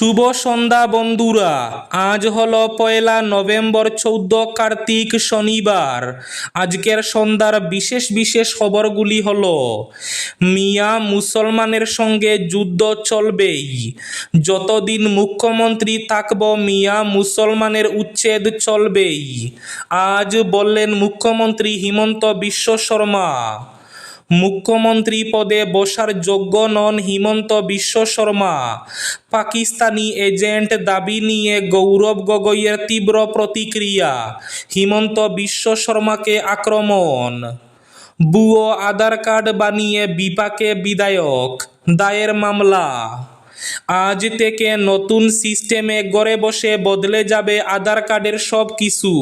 শুভ সন্ধ্যা বন্ধুরা। আজ হল পয়লা নভেম্বর চৌদ্দ কার্তিক শনিবার। আজকের সন্ধ্যার বিশেষ বিশেষ খবরগুলি হল, মিয়া মুসলমানের সঙ্গে যুদ্ধ চলবেই। যতদিন মুখ্যমন্ত্রী থাকব, মিয়া মুসলমানের উচ্ছেদ চলবেই। আজ বললেন মুখ্যমন্ত্রী হিমন্ত বিশ্ব শর্মা। মুখ্যমন্ত্রী পদে বসার যোগ্য নন হিমন্ত বিশ্ব শর্মা। পাকিস্তানি এজেন্ট দাবি নিয়ে গৌরব গগৈয়ের তীব্র প্রতিক্রিয়া, হিমন্ত বিশ্ব শর্মাকে আক্রমণ। বুয়ো আধার কার্ড বানিয়ে বিপাকে বিধায়ক, দায়ের মামলা। আজ থেকে নতুন সিস্টেমে ঘরে বসে বদলে যাবে আধার কার্ডের সব কিছু।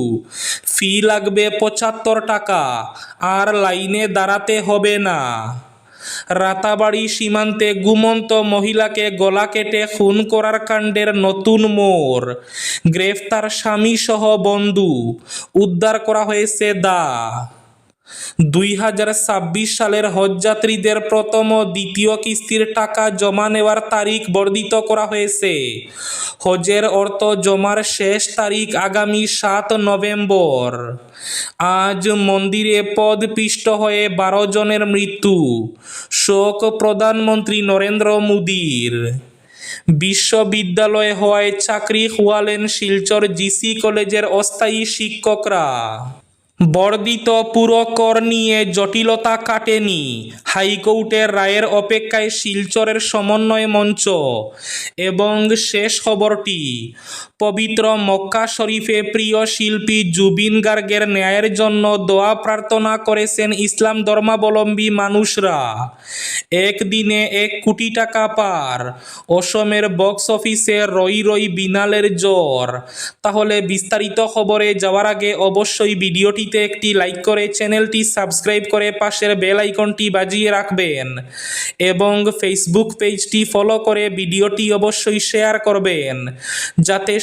ফি লাগবে পঁচাত্তর টাকা, আর লাইনে দাঁড়াতে হবে না। রাতাবাড়ি সীমান্তে ঘুমন্ত মহিলাকে গলা কেটে খুন করার কাণ্ডের নতুন মোর গ্রেফতার স্বামী সহ বন্ধু, উদ্ধার করা হয়েছে দা। দুই হাজার ছাব্বিশ সালের হজযাত্রীদের প্রথম ও দ্বিতীয় কিস্তির টাকা জমা নেওয়ার তারিখ বর্ধিত করা হয়েছে। হজের অর্থ জমার শেষ তারিখ আগামী সাত নভেম্বর। আজ মন্দিরে পদপিষ্ট হয়ে বারো জনের মৃত্যু। শোক প্রধানমন্ত্রী নরেন্দ্র মোদীর। বিশ্ববিদ্যালয় হওয়ায় চাকরি খোয়ালেন শিলচর জিসি কলেজের অস্থায়ী শিক্ষকরা। বর্ধিত পুরকর নিয়ে জটিলতা কাটেনি। হাইকোর্টের রায়ের অপেক্ষায় শিলচরের সমন্বয় মঞ্চ। এবং শেষ খবরটি পবিত্র মক্কা শরীফে প্রিয় শিল্পী জুবিন গার্গের ন্যায়ের জন্য দোয়া প্রার্থনা করেছেন ইসলাম ধর্মাবলম্বী মানুষরা। একদিনে এক কোটি টাকা পার। অসমের বক্স অফিসে রই রই বিনালের জ্বর। তাহলে বিস্তারিত খবরে যাওয়ার আগে অবশ্যই ভিডিওটিতে একটি লাইক করে চ্যানেলটি সাবস্ক্রাইব করে পাশের বেল আইকনটি বাজিয়ে রাখবেন এবং ফেসবুক পেজটি ফলো করে ভিডিওটি অবশ্যই শেয়ার করবেন। যাতে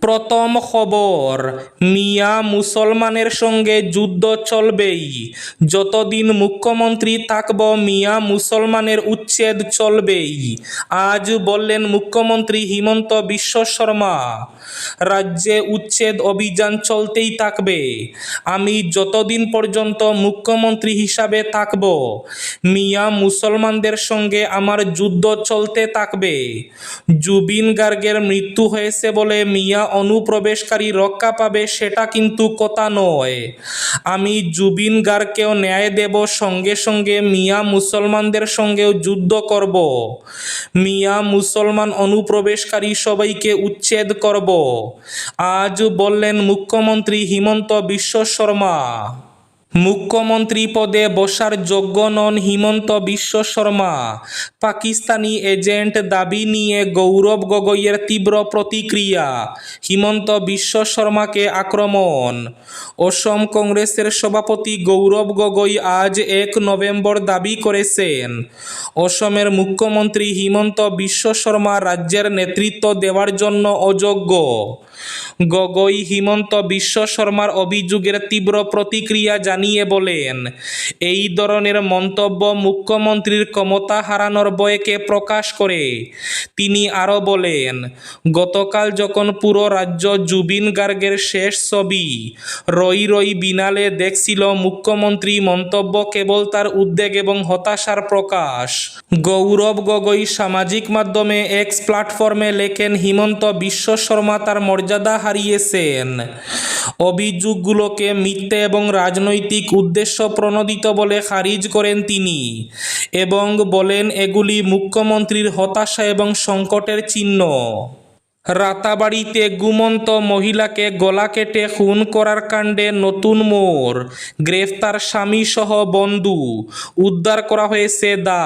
প্রথম খবর, মিয়া মুসলমানের সঙ্গে যুদ্ধ চলবেই। যতদিন মুখ্যমন্ত্রী থাকব, মিয়া মুসলমানের উচ্ছেদ চলবেই। আজ বললেন মুখ্যমন্ত্রী হিমন্ত বিশ্ব শর্মা, রাজ্যে উচ্ছেদ অভিযান চলতেই থাকবে। আমি যতদিন পর্যন্ত মুখ্যমন্ত্রী হিসাবে থাকব, মিয়া মুসলমানদের সঙ্গে আমার যুদ্ধ চলতে থাকবে। জুবিন গার্গের মৃত্যু হয়েছে বলে মিয়া অনুপ্রবেশকারী রক্ষা পাবে সেটা কিন্তু কথা নয়। আমি জুবিন গার্গকেও ন্যায় দেব, সঙ্গে সঙ্গে মিয়া মুসলমানদের সঙ্গেও যুদ্ধ করব। মিয়া মুসলমান অনুপ্রবেশকারী সবাইকে উচ্ছেদ করব। আজ বললেন মুখ্যমন্ত্রী হিমন্ত বিশ্ব শর্মা। মুখ্যমন্ত্রী পদে বসার যোগ্য নন হিমন্ত বিশ্ব শর্মা। পাকিস্তানি এজেন্ট দাবি নিয়ে গৌরব গগৈয়ের তীব্র প্রতিক্রিয়া, হিমন্ত বিশ্ব শর্মাকে আক্রমণ। অসম কংগ্রেসের সভাপতি গৌরব গগৈ আজ এক নভেম্বর দাবি করেছেন, অসমের মুখ্যমন্ত্রী হিমন্ত বিশ্ব শর্মা রাজ্যের নেতৃত্ব দেওয়ার জন্য অযোগ্য। গগৈ হিমন্ত বিশ্ব শর্মার অভিযোগের তীব্র প্রতিক্রিয়া জানিয়ে বলেন, এই ধরনের মন্তব্য মুখ্যমন্ত্রীর ক্ষমতা হারানোর ভয়কে প্রকাশ করে। তিনি আরও বলেন, গতকাল যখন পুরো রাজ্য জুবিন গার্গের শেষ ছবি রই রই বিনালে দেখছিল, মুখ্যমন্ত্রী মন্তব্য কেবল তার উদ্বেগ এবং হতাশার প্রকাশ। গৌরব গগৈ সামাজিক মাধ্যমে এক্স প্ল্যাটফর্মে লেখেন, হিমন্ত বিশ্ব শর্মা তার মর্যাদা হারিয়েছেন। অভিযোগগুলোকে মিথ্যে এবং রাজনৈতিক উদ্দেশ্য প্রণোদিত বলে খারিজ করেন তিনি এবং বলেন এগুলি মুখ্যমন্ত্রীর হতাশা এবং সংকটের চিহ্ন। রাতাবাড়িতে গুমন্ত মহিলাকে গলা কেটে খুন করার কাণ্ডে নতুন মোর গ্রেফতার স্বামী সহ বন্ধু। উদ্ধার করা হয়েছে দা।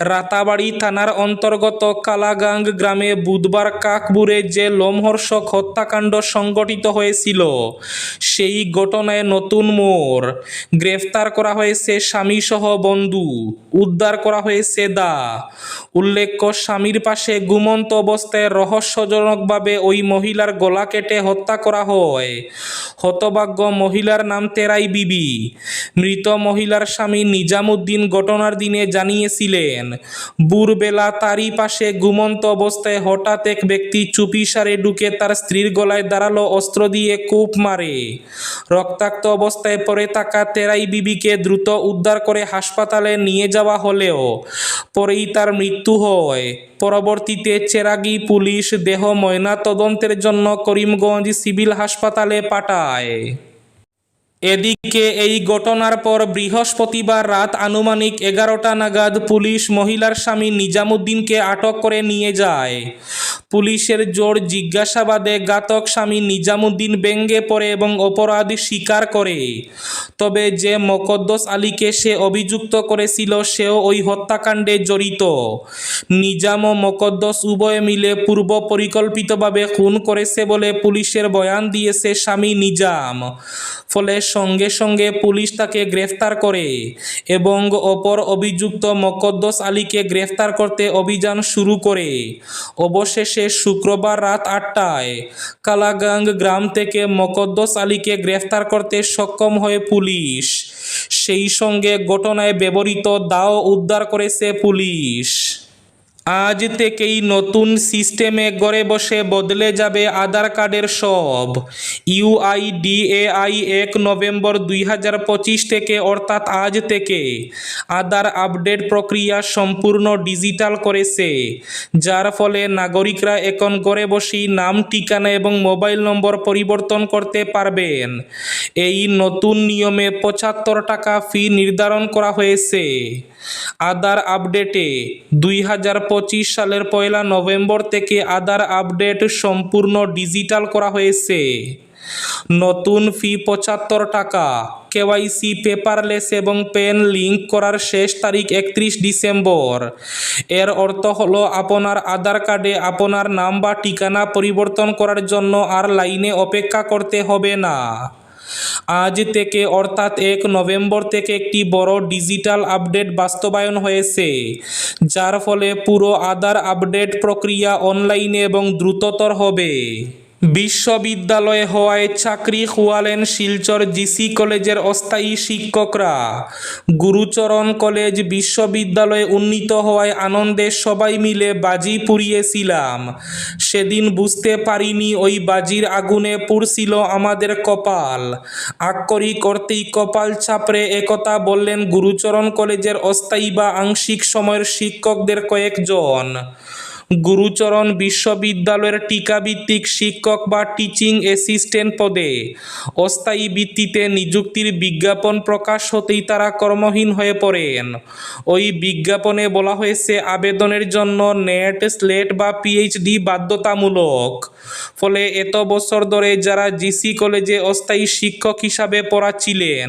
রাতাবাড়ি থানার অন্তর্গত কালাগাং গ্রামে বুধবার কাকবুরে যে লোমহর্ষক হত্যাকাণ্ড সংগঠিত হয়েছিল, সেই ঘটনায় নতুন মোর গ্রেফতার করা হয়েছে স্বামী সহ বন্ধু। উদ্ধার করা হয়েছে দা। উল্লেখ্য, স্বামীর পাশে গুমন্ত অবস্থায় রহস্যজনক রহস্যজনকভাবে ওই মহিলার গলা কেটে হত্যা করা হয়। হতভাগ্য মহিলার নাম তেরাই বিবি। মৃত মহিলার স্বামী নিজামুদ্দিন ঘটনার দিনে জানিয়েছিলেন বুরবেলা তারই পাশে ঘুমন্ত অবস্থায় হঠাৎ এক ব্যক্তি চুপিসারে ঢুকে তার স্ত্রীর গলায় দাঁড়াল অস্ত্র দিয়ে কূপ মারে। রক্তাক্ত অবস্থায় পরে থাকা তেরাই বিবিকে দ্রুত উদ্ধার করে হাসপাতালে নিয়ে যাওয়া হলেও পরেই তার মৃত্যু হয়। পরবর্তীতে চেরাগি পুলিশ দেহ ময়না তদন্তের জন্য করিমগঞ্জ সিভিল হাসপাতালে পাঠায়। は。এদিকে এই ঘটনার পর বৃহস্পতিবার রাত আনুমানিক এগারোটা নাগাদ পুলিশ মহিলার স্বামী নিজামুদ্দিনকে আটক করে নিয়ে যায়। পুলিশের জোর জিজ্ঞাসাবাদে ঘাতক স্বামী নিজামুদ্দিন ব্যঙ্গে পড়ে এবং অপরাধ স্বীকার করে। তবে যে মকদ্দস আলীকে সে অভিযুক্ত করেছিল, সেও ওই হত্যাকাণ্ডে জড়িত। নিজাম ও মকদ্দস উভয়ে মিলে পূর্ব পরিকল্পিতভাবে খুন করেছে বলে পুলিশের বয়ান দিয়েছে স্বামী নিজাম। ফলে সঙ্গে সঙ্গে পুলিশ তাকে গ্রেফতার করে এবং অপর অভিযুক্ত মকদ্দস আলীকে গ্রেফতার করতে অভিযান শুরু করে। অবশেষে শুক্রবার রাত আটটায় কালাগাং গ্রাম থেকে মকদ্দস আলীকে গ্রেফতার করতে সক্ষম হয় পুলিশ। সেই সঙ্গে ঘটনায় ব্যবহৃত দাও উদ্ধার করেছে পুলিশ। আজ থেকেই নতুন সিস্টেমে ঘরে বসে বদলে যাবে আধার কার্ডের সব। ইউআইডিএআই এক নভেম্বর দুই হাজার পঁচিশ থেকে, অর্থাৎ আজ থেকে, আধার আপডেট প্রক্রিয়া সম্পূর্ণ ডিজিটাল করেছে। যার ফলে নাগরিকরা এখন ঘরে বসেই নাম, ঠিকানা এবং মোবাইল নম্বর পরিবর্তন করতে পারবেন। এই নতুন নিয়মে পঁচাত্তর টাকা ফি নির্ধারণ করা হয়েছে। আধার আপডেটে দুই হাজার পঁচিশ সালের পয়লা নভেম্বর থেকে আধার আপডেট সম্পূর্ণ ডিজিটাল করা হয়েছে। নতুন ফি পঁচাত্তর টাকা, কেওয়াইসি পেপারলেস এবং পেন লিঙ্ক করার শেষ তারিখ একত্রিশ ডিসেম্বর। এর অর্থ হলো আপনার আধার কার্ডে আপনার নাম বা ঠিকানা পরিবর্তন করার জন্য আর লাইনে অপেক্ষা করতে হবে না। আজ থেকে অর্থাৎ এক নভেম্বর থেকে একটি বড় ডিজিটাল আপডেট বাস্তবায়ন হয়েছে, যার ফলে পুরো আধার আপডেট প্রক্রিয়া অনলাইনে এবং দ্রুততর হবে। বিশ্ববিদ্যালয়ে হওয়ায় চাকরি খোয়ালেন শিলচর জিসি কলেজের অস্থায়ী শিক্ষকরা। গুরুচরণ কলেজ বিশ্ববিদ্যালয়ে উন্নীত হওয়ায় আনন্দে সবাই মিলে বাজি পুড়িয়েছিলাম। সেদিন বুঝতে পারিনি ওই বাজির আগুনে পুড়ছিল আমাদের কপাল। আক্ষরিক অর্থেই কপাল ছাপড়ে একথা বললেন গুরুচরণ কলেজের অস্থায়ী বা আংশিক সময়ের শিক্ষকদের কয়েকজন। গুরুচরণ বিশ্ববিদ্যালয়ের টিকাভিত্তিক শিক্ষক বা টিচিং অ্যাসিস্ট্যান্ট পদে অস্থায়ী ভিত্তিতে নিযুক্তির বিজ্ঞাপন প্রকাশ হতেই তারা কর্মহীন হয়ে পড়েন। ওই বিজ্ঞাপনে বলা হয়েছে, আবেদনের জন্য নেট, স্লেট বা পিএইচডি বাধ্যতামূলক। ফলে এত বছর ধরে যারা জিসি কলেজে অস্থায়ী শিক্ষক হিসাবে পড়াচ্ছিলেন,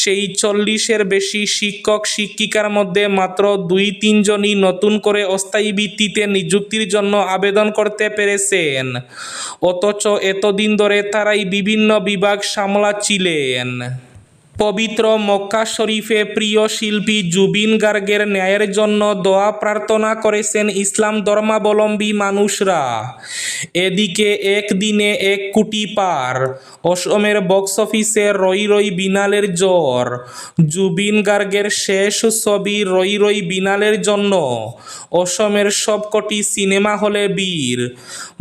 সেই চল্লিশের বেশি শিক্ষক শিক্ষিকার মধ্যে মাত্র দুই তিনজনই নতুন করে অস্থায়ী ভিত্তিতে নিযুক্তির জন্য আবেদন করতে পেরেছেন। অথচ এতদিন ধরে তারাই বিভিন্ন বিভাগ সামলাচ্ছিলেন। পবিত্র মক্কা শরীফে প্রিয় শিল্পী জুবিন গার্গের ন্যায়ের জন্য দোয়া প্রার্থনা করেছেন ইসলাম ধর্মাবলম্বী মানুষরা। এদিকে একদিনে এক কোটি পার অসমের বক্স অফিসে রই রই বিনালের জ্বর। জুবিন গার্গের শেষ ছবি রই রই বিনালের জন্য। অসমের সবকটি সিনেমা হলে বীর।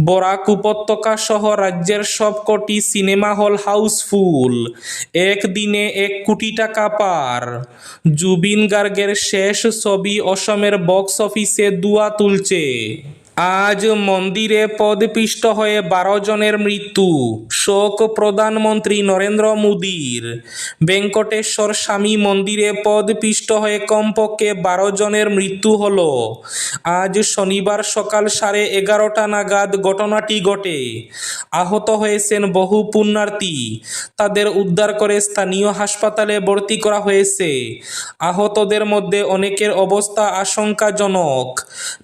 বরাক উপত্যকা সহ রাজ্যের সবকটি সিনেমা হল হাউসফুল। একদিনে এক কোটি টাকা পার। জুবিন গার্গের শেষ ছবি অসমের বক্স অফিসে দুয়া তুলছে। আজ মন্দিরে পদপিষ্ট হয়ে বারো জনের মৃত্যু, শোক প্রধানমন্ত্রী নরেন্দ্র মোদীর। ভেঙ্কটেশ্বর স্বামী মন্দিরে পদপিষ্ট হয়ে কমপক্ষে বারো জনের মৃত্যু হলো। আজ শনিবার সকাল সাড়ে এগারোটা নাগাদ ঘটনাটি ঘটে। আহত হয়েছেন বহু পুণ্যার্থী। তাদের উদ্ধার করে স্থানীয় হাসপাতালে ভর্তি করা হয়েছে। আহতদের মধ্যে অনেকের অবস্থা আশঙ্কাজনক।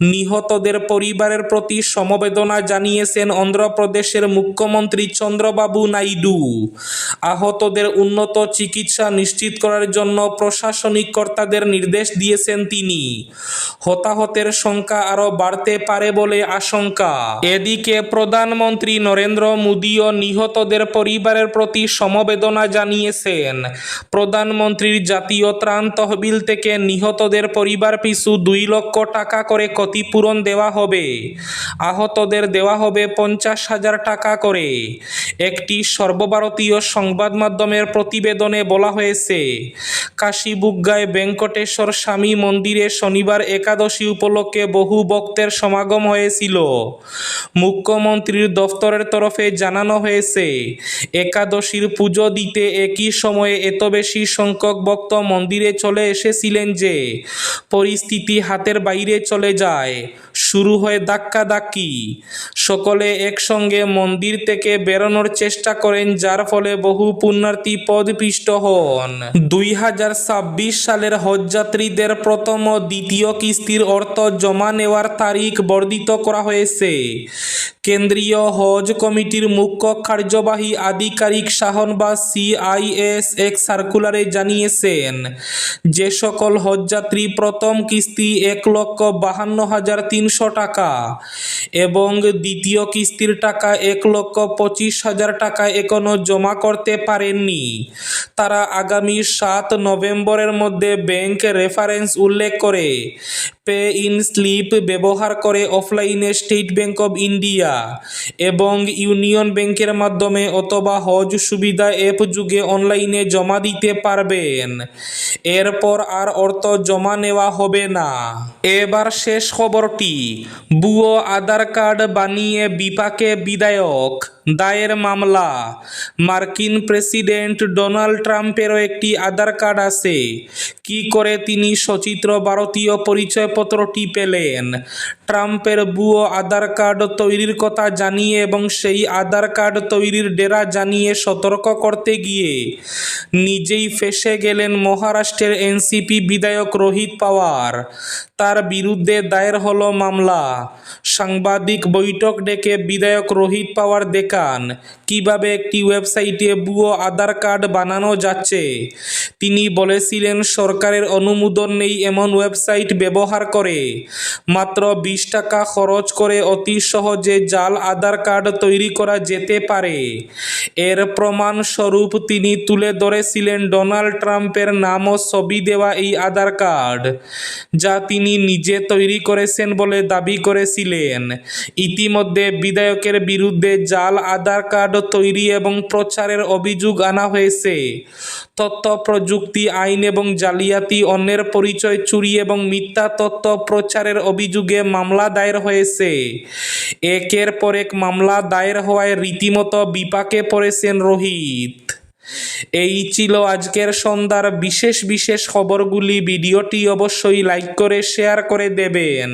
নিহতদের পরিবার পরিবারের প্রতি সমবেদনা জানিয়েছেন অন্ধ্রপ্রদেশের মুখ্যমন্ত্রী চন্দ্রবাবু নাইডু। আহতদের উন্নত চিকিৎসা নিশ্চিত করার জন্য প্রশাসনিক কর্তাদের নির্দেশ দিয়েছেন তিনি। হতাহতের সংখ্যা আরও বাড়তে পারে বলে আশঙ্কা। এদিকে প্রধানমন্ত্রী নরেন্দ্র মোদীও নিহতদের পরিবারের প্রতি সমবেদনা জানিয়েছেন। প্রধানমন্ত্রীর জাতীয় ত্রাণ তহবিল থেকে নিহতদের পরিবার পিছু দুই লক্ষ টাকা করে ক্ষতিপূরণ দেওয়া হবে। আহতদের দেওয়া হবে পঞ্চাশ হাজার টাকা করে। একটি সর্বভারতীয় সংবাদ মাধ্যমের প্রতিবেদনে বলা হয়েছে, কাশীবুগ্গায় ভেঙ্কটেশ্বর স্বামী মন্দিরে শনিবার একাদশী উপলক্ষে বহু ভক্তের সমাগম হয়েছিল। মুখ্যমন্ত্রীর দফতরের তরফে জানানো হয়েছে, একাদশীর পুজো দিতে একই সময়ে এত বেশি সংখ্যক ভক্ত মন্দিরে চলে এসেছিলেন যে, পরিস্থিতি হাতের বাইরে চলে যায়। শুরু হয় ধাক্কাধাক্কি। সকলে একসঙ্গে মন্দির থেকে বেরোনোর চেষ্টা করেন, যার ফলে বহু পুণ্যার্থী পদপিষ্ট হন। দুই হাজার ছাব্বিশ সালের হজযাত্রীদের প্রথম ও দ্বিতীয় কিস্তির অর্থ জমা নেওয়ার তারিখ বর্ধিত করা হয়েছে। কেন্দ্রীয় হজ কমিটির মুখ্য কার্যবাহী আধিকারিক শাহনবাজ সিআইএস এক সার্কুলারে জানিয়েছেন, যে সকল হজযাত্রী প্রথম কিস্তি এক লক্ষ বাহান্ন হাজার তিনশো টাকা এবং দ্বিতীয় কিস্তির টাকা এক লক্ষ পঁচিশ হাজার টাকা এখনও জমা করতে পারেননি। তারা আগামী সাত নভেম্বরের মধ্যে ব্যাংক রেফারেন্স উল্লেখ করে পে ইন স্লিপ ব্যবহার করে অফলাইনে স্টেট ব্যাঙ্ক অব ইন্ডিয়া এবং ইউনিয়ন ব্যাংকের মাধ্যমে অথবা হজ সুবিধা অ্যাপ যুগে অনলাইনে জমা দিতে পারবেন। এরপর আর অর্থ জমা নেওয়া হবে না। এবার শেষ খবরটি, বুয়ো আধার কার্ড বানিয়ে বিপাকে বিধায়ক। দায়ের মামলা। মার্কিন প্রেসিডেন্ট ডোনাল্ড ট্রাম্পেরও একটি আধার কার্ড আছে। কি করে তিনি সচিত্র ভারতীয় পরিচয়পত্রটি পেলেন? ট্রাম্পের ভুয়ো আধার কার্ড তৈরির কথা জানিয়ে এবং সেই আধার কার্ড তৈরির ডেরা জানিয়ে সতর্ক করতে গিয়ে নিজেই ফেসে গেলেন মহারাষ্ট্রের এনসিপি বিধায়ক রোহিত পাওয়ার। তার বিরুদ্ধে দায়ের হলো মামলা। সাংবাদিক বৈঠক ডেকে বিধায়ক রোহিত পাওয়ার দেখান, কীভাবে একটি ওয়েবসাইটে ভুয়ো আধার কার্ড বানানো যাচ্ছে। তিনি বলেছিলেন, সরকারের অনুমোদন নেই এমন ওয়েবসাইট ব্যবহার করে। মাত্র বিশ টাকা খরচ করে অতি সহজে জাল আধার কার্ড তৈরি করা যেতে পারে। এর প্রমাণস্বরূপ তিনি তুলে ধরেছিলেন ডোনাল্ড ট্রাম্পের নাম ও ছবি দেওয়া এই আধার কার্ড, যা তিনি নিজে তৈরি করেছেন বলে দাবি করেছিলেন। ইতিমধ্যে বিধায়কের বিরুদ্ধে জাল আধার কার্ড তৈরি এবং প্রচারের অভিযোগ আনা হয়েছে। তথ্য প্রযুক্তি আইন এবং জালিয়াতি অন্যের পরিচয় চুরি এবং মিথ্যা তথ্য প্রচারের অভিযোগে মামলা দায়ের হয়েছে। একের পর এক মামলা দায়ের হওয়ায় রীতিমতো বিপাকে পড়েছেন রোহিত। এই ছিল আজকের সন্ধ্যার বিশেষ বিশেষ খবরগুলি। ভিডিওটি অবশ্যই লাইক করে, শেয়ার করে দেবেন।